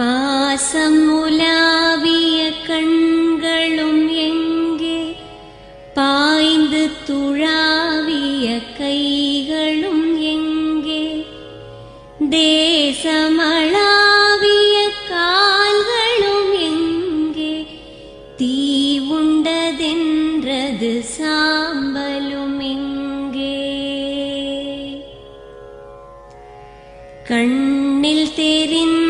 பாசம் உலாவிய கண்களும் எங்கே? பாய்ந்து துழாவிய கைகளும் எங்கே? தேசமளாவிய கால்களும் எங்கே? தீ உண்டதென்றது சாம்பலும் எங்கே? கண்ணில் தெரிந்த